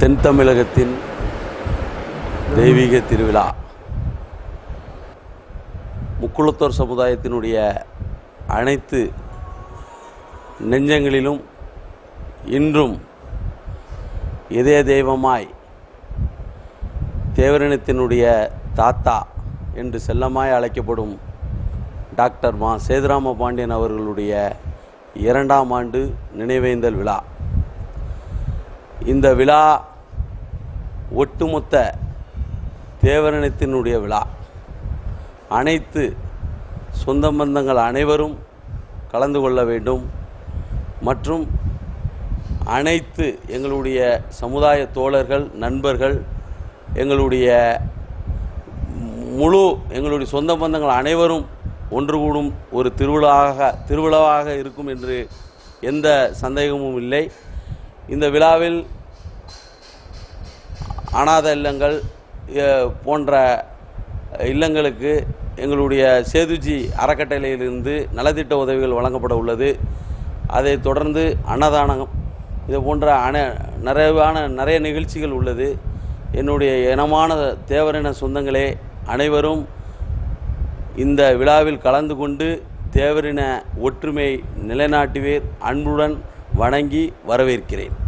தென் தமிழகத்தின் தெய்வீக திருவிழா. முக்குளத்தோர் சமுதாயத்தினுடைய அனைத்து நெஞ்சங்களிலும் இன்றும் இதய தெய்வமாய் தேவரினத்தினுடைய தாத்தா என்று செல்லமாய் அழைக்கப்படும் டாக்டர் மா சேதுராம பாண்டியன் அவர்களுடைய இரண்டாம் ஆண்டு நினைவேந்தல் விழா. இந்த விழா ஒட்டுமொத்த தேவரினத்தினுடைய விழா. அனைத்து சொந்த பந்தங்கள் அனைவரும் கலந்து கொள்ள வேண்டும். மற்றும் அனைத்து எங்களுடைய சமுதாய தோழர்கள் நண்பர்கள் எங்களுடைய முழு எங்களுடைய சொந்த பந்தங்கள் அனைவரும் ஒன்று கூடும் ஒரு திருவிழாவாக திருவிழாவாக இருக்கும் என்று எந்த சந்தேகமும் இல்லை. இந்த விழாவில் அனாத இல்லங்கள் போன்ற இல்லங்களுக்கு எங்களுடைய சேதுஜி அறக்கட்டளையிலிருந்து நலத்திட்ட உதவிகள் வழங்கப்பட உள்ளது. அதைத் தொடர்ந்து அன்னதானம் இது போன்ற அன நிறைவான நிறைய நிகழ்ச்சிகள் உள்ளது. என்னுடைய இனமான தேவரின சொந்தங்களே அனைவரும் இந்த விழாவில் கலந்து கொண்டு தேவரின ஒற்றுமை நிலைநாட்டுவேர். அன்புடன் வணங்கி வரவேற்கிறேன்.